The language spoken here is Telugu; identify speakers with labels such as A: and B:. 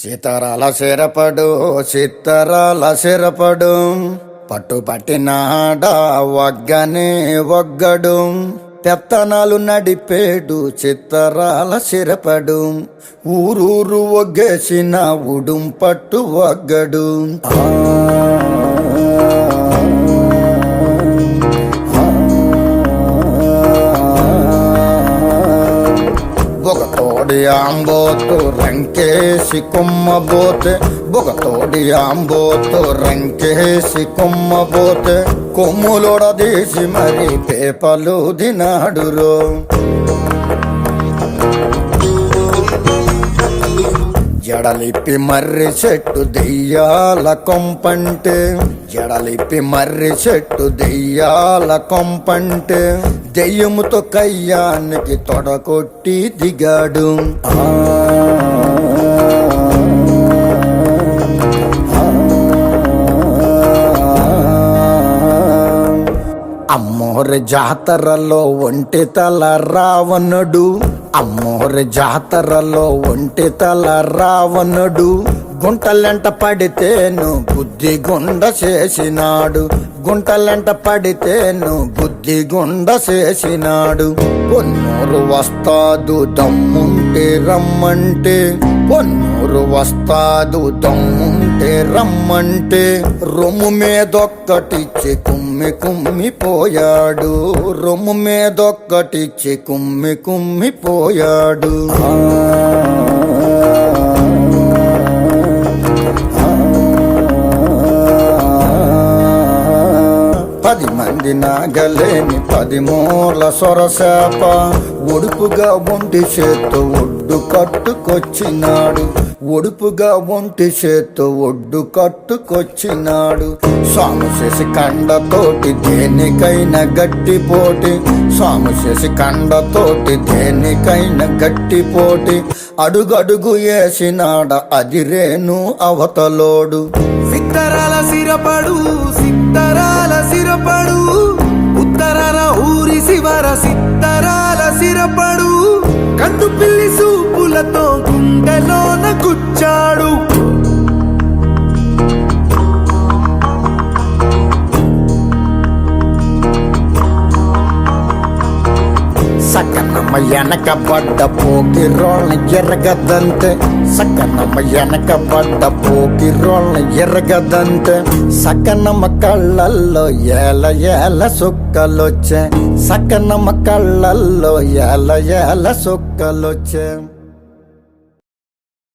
A: సీతారాల సిరపడు సీతారాల సిరపడు పట్టు పట్టినాడ వగ్గనే వగ్గడు పెత్తనాలు నడిపేడు చిత్తరాల సిరపడు ఊరూరు ఒగ్గేసిన ఉడుం పట్టు వగ్గడు. ఆ ఆంబోతు రంకేసి కుమ్మబోతే బొగతోడి ఆంబోతు రంకేసి కుమ్మబోతే కొమ్ములొడదీసి మరి పేపలు దినాడురో. జడలిప్పి మర్రి చెట్టు దెయ్యాల కొంపంటే జడలిప్పి మర్రి చెట్టు దెయ్యాల కొంపంటే దెయ్యముతో కయ్యానికి తొడకొట్టి దిగాడు. ఆ. అమ్మోరి జాతరలో ఒంటి తల రావణుడు. అమ్మోరి జాతరలో ఒంటి తల రావణుడు. గుంటలెంట పడితేను బుద్ధి గుండ చేసినాడు. గుంటలెంట పడితేను బుద్ధి గుండ చేసినాడు. పొన్నూరు వస్తాదు దమ్ముంటే రమ్మంటే. పొన్నూరు వస్తాదు దమ్ముంటే రమ్మంటే. రొమ్ము మీదొక్కటిచ్చి కుమ్మి కుమ్మి పోయాడు. రొమ్ము మీదొక్కటిచ్చి కుమ్మి కుమ్మి పోయాడు. పది నాగలేని పదిమూల సొరసేప ఒడుపుగా ఒంటి చేత్తో ఒడ్డు కట్టుకొచ్చినాడు. ఒడుపుగా ఒంటి చేత్తో ఒడ్డు కట్టుకొచ్చినాడు. స్వామి చేసి కండతోటి దేనికైనా గట్టి పోటీ. స్వామి చేసి కండతోటి దేనికైనా గట్టి పోటీ. అడుగడుగు వేసినాడ అదిరేను అవతలోడు.
B: సిత్తరాల సిరపడు సిత్తరాల ఊరి సిత్తరాల సిరపడు కన్ను పిల్లి సూపులతో గుండెలోన గుచ్చాడు.
A: ನಮ್ಮ ಎನಕ ಬಡ್ಡ ಪೋಗಿರೋಳ್ನ ಎರಗದಂತೆ ಸಕ್ಕ ನಮ್ಮ ಎನಕ ಬಡ್ಡ ಪೋಗಿರೋಳ್ನ ಎರಗದಂತೆ ಸಕ್ಕ ನಮ್ಮ ಕಳ್ಳಲ್ಲೋ ಏಲ ಏಲ ಸುಕ್ಕಲೊಚ್ಚೆ ಸಕ್ಕ ನಮ್ಮ ಕಳ್ಳಲ್ಲೋ ಏಲ ಏಲ ಸುಕ್ಕಲೊಚ್ಚೆ